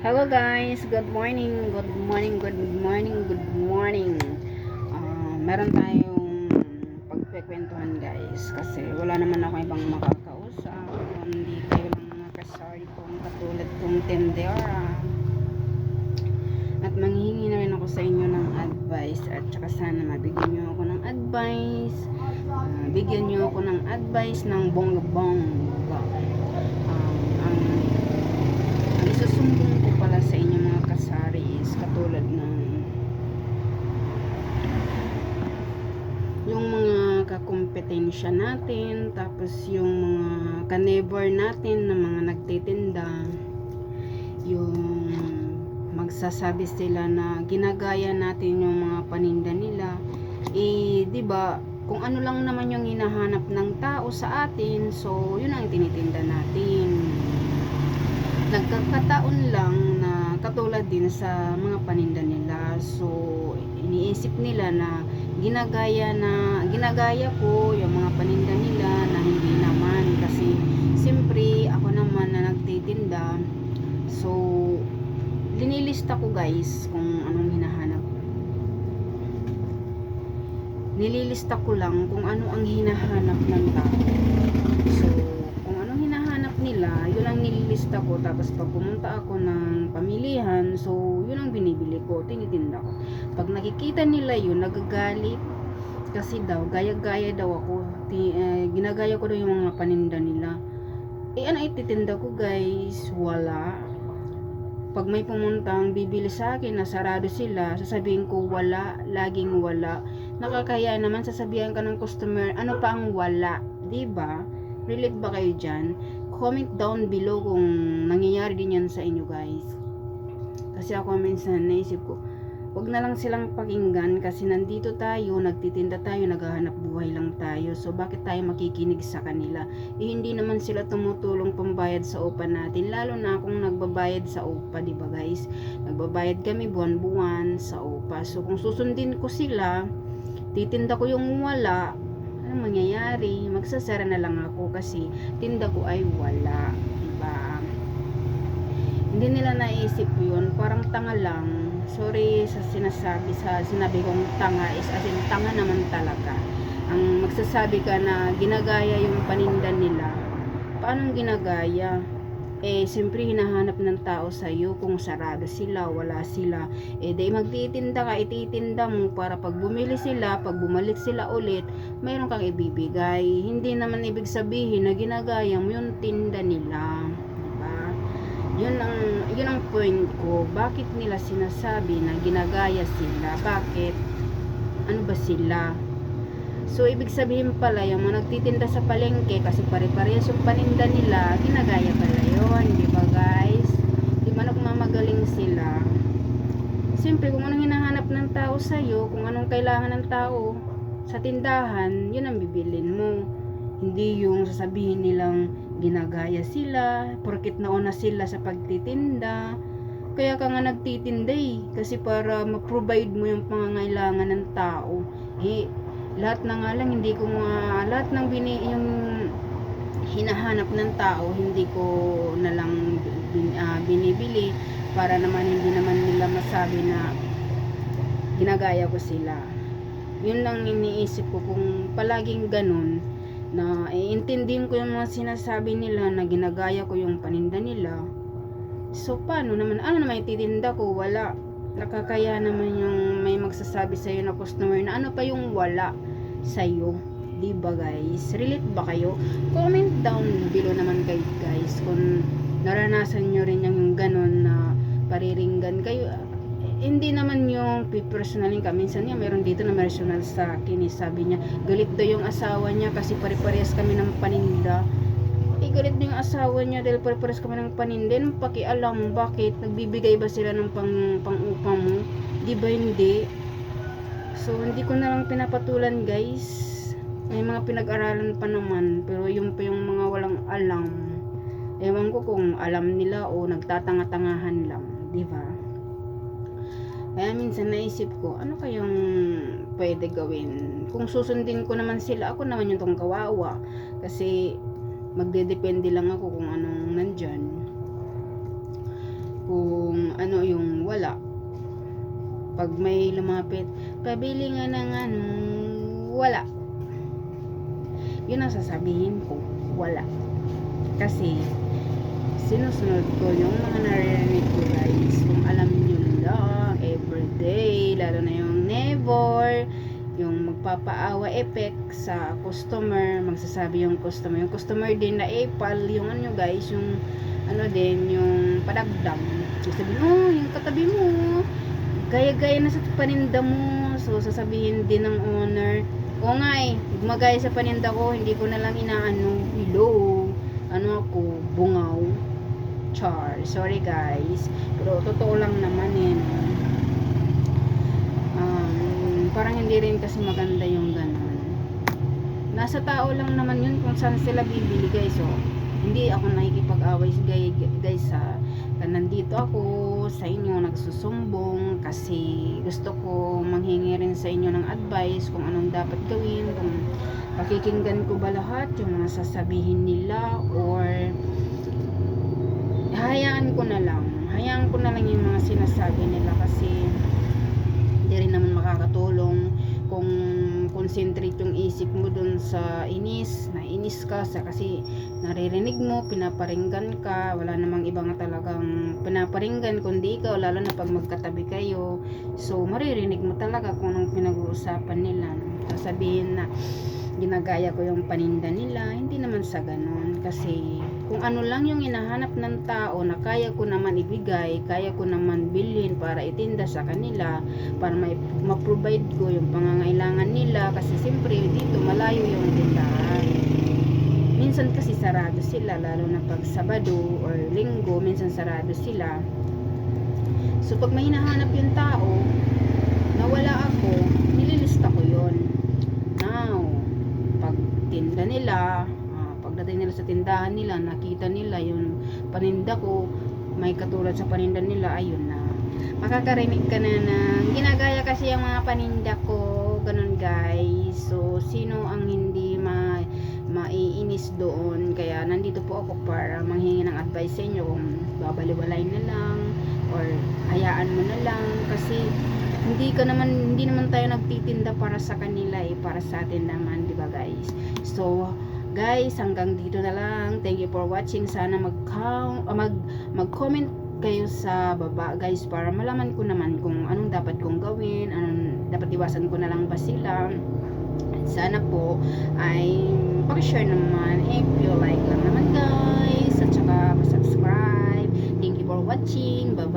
Hello guys, good morning, good morning, good morning, good morning. Ah, meron tayong pagkikwentuhan guys kasi wala naman ako ibang makakausap kundi kayo lang mga kasari kong katulad kong tendera. At manghihingi na rin ako sa inyo ng advice at saka sana mabigyan niyo ako ng advice. Ah, bigyan niyo ako ng advice ng bongga-bongga. Um, ang ang isusumbong ko pala sa inyo mga kasari is katulad ng yung mga kakompetensya natin tapos yung mga kaneighbor natin na mga nagtitinda yung magsasabi sila na ginagaya natin yung mga paninda nila. Eh di ba kung ano lang naman yung hinahanap ng tao sa atin so yun ang tinitinda natin. Nagkakataon lang na katulad din sa mga paninda nila. So iniisip nila na ginagaya na ginagaya ko yung mga paninda nila na hindi naman. Kasi siyempre ako naman na nagtitinda. So linilista ko guys kung anong hinahanap. Nililista ko lang kung ano ang hinahanap ng tao. So nila yun ang nililista ko. Tapos pag pumunta ako ng pamilihan so yun ang binibili ko tinitinda ko. Pag nakikita nila yun nagagalit. Kasi daw gaya-gaya daw ako. Ti, eh, ginagaya ko daw yung mga paninda nila. Eh ano ititinda ko guys? Wala. Pag may pumuntang bibili sa akin na sarado sila sasabihin ko wala laging wala. Nakakaya naman sasabihan ka ng customer ano pa ang wala? 'di ba? Relate ba kayo dyan comment down below kung nangyayari din yan sa inyo guys kasi ako minsan naisip ko wag na lang silang pakinggan kasi nandito tayo, nagtitinda tayo, naghahanap buhay lang tayo. So bakit tayo makikinig sa kanila? Eh, hindi naman sila tumutulong pambayad sa upa natin. Lalo na kung nagbabayad sa upa, di ba guys? Nagbabayad kami buwan-buwan sa upa. So kung susundin ko sila, titinda ko yung wala, anong mangyayari? Magsasara na lang ako kasi tinda ko ay wala. Diba? Hindi nila naisip yun. Parang tanga lang sorry sa sinasabi sa sinabi kong tanga is as in tanga naman talaga ang magsasabi ka na ginagaya yung paninda nila paano ginagaya eh siyempre hinahanap ng tao sa iyo kung sarado sila wala sila. Eh di magtitinda ka ititinda mo. Para pag bumili sila pag bumalik sila ulit mayroon kang ibibigay. Hindi naman ibig sabihin na ginagaya mo yung tinda nila. Diba? Yun ang yun ang point ko. Bakit nila sinasabi na ginagaya sila? Bakit? Ano ba sila so ibig sabihin pala yung mga nagtitinda sa palengke kasi pare-parehas yung paninda nila ginagaya pala yun di ba guys? Di man magmamagaling sila. Siyempre kung anong hinahanap ng tao sa'yo kung anong kailangan ng tao sa tindahan yun ang bibilin mo. Hindi yung sasabihin nilang ginagaya sila porkit nauna sila sa pagtitinda. Kaya ka nga nagtitinda eh kasi para ma-provide mo yung pangangailangan ng tao eh lahat na nga lang hindi ko nga lahat ng bini yung hinahanap ng tao hindi ko na lang bin, uh, binibili para naman hindi naman nila masabi na ginagaya ko sila. Yun lang iniisip ko kung palaging ganun na iintindihin ko yung mga sinasabi nila na ginagaya ko yung paninda nila. So paano naman? Ano naman ititinda ko? Wala nakakaya naman yung may magsasabi sa iyo na customer na ano pa yung wala sa iyo di ba guys relate ba kayo comment down below naman kayo guys kung naranasan nyo rin yung ganon na pariringgan kayo hindi naman yung personalin ka. Minsan niya, meron dito na personal sa akin. Eh, sabi niya, galit daw yung asawa niya kasi pare-parehas kami ng paninda. Eh, galit din yung asawa niya dahil pare-parehas kami ng paninda. Nung pakialam, bakit? Nagbibigay ba sila ng pang, pang-upa mo? Di ba hindi? So, hindi ko na lang pinapatulan, guys. May mga pinag-aralan pa naman. Pero yung pa yung mga walang alam. Ewan ko kung alam nila o nagtatanga-tangahan lang. Di ba? Kaya minsan naisip ko, ano kayang pwede gawin? Kung susundin ko naman sila, ako naman yung tong kawawa. Kasi magdedepende lang ako kung anong nandyan. kung ano yung wala. Pag may lumapit, pabili nga ng ano, wala. Yun ang sasabihin ko, wala. Kasi, sinusunod ko yung mga naririnig ko guys. Kung alam nyo lang, everyday, lalo na yung never, yung magpapaawa effect sa customer, magsasabi yung customer. Yung customer din na epal, yung ano guys, yung ano din, yung padagdam. So, sabihin, oh, yung katabi mo, gaya-gaya na sa paninda mo. So, sasabihin din ng owner, o nga eh, gumagaya sa paninda ko, hindi ko na lang inaano, hello, ano ako, bungaw, char. Sorry guys, pero totoo lang naman eh. Um, parang hindi rin kasi maganda yung ganun. Nasa tao lang naman yun kung saan sila bibili guys. So, hindi ako nakikipag-away guys, sa na nandito ako sa inyo nagsusumbong kasi gusto ko manghingi rin sa inyo ng advice kung anong dapat gawin kung pakikinggan ko ba lahat yung mga sasabihin nila or hayaan ko na lang hayaan ko na lang yung mga sinasabi nila kasi rin naman makakatulong kung concentrate yung isip mo dun sa inis, na inis ka sa kasi naririnig mo, pinaparinggan ka, wala namang ibang talagang pinaparinggan kundi ikaw, lalo na pag magkatabi kayo. So, maririnig mo talaga kung anong pinag-uusapan nila. Sasabihin na ginagaya ko yung paninda nila, hindi naman sa ganon. Kasi kung ano lang yung inahanap ng tao na kaya ko naman ibigay, kaya ko naman bilhin para itinda sa kanila, para may ma-provide ko yung pangangailangan nila kasi siyempre dito malayo yung tindahan. Minsan kasi sarado sila lalo na pag Sabado or Linggo, minsan sarado sila. So pag may hinahanap yung tao, nawala ako, nililista ko yon. Now, pag tinda nila, pagdating nila sa tindahan nila, nakita nila yung paninda ko, may katulad sa paninda nila, ayun na. Makakarinig ka na na ginagaya kasi yung mga paninda ko, ganun guys. So, sino ang hindi ma maiinis doon? Kaya nandito po ako para manghingi ng advice sa inyo kung babaliwalayin na lang or hayaan mo na lang kasi hindi ka naman hindi naman tayo nagtitinda para sa kanila eh para sa atin naman di ba guys so guys hanggang dito na lang. Thank you for watching. Sana mag, ah, mag, mag comment kayo sa baba guys para malaman ko naman kung anong dapat kong gawin anong dapat iwasan ko na lang ba sila. Sana po ay pakishare naman if you like lang naman guys. At saka subscribe thank you for watching. Bye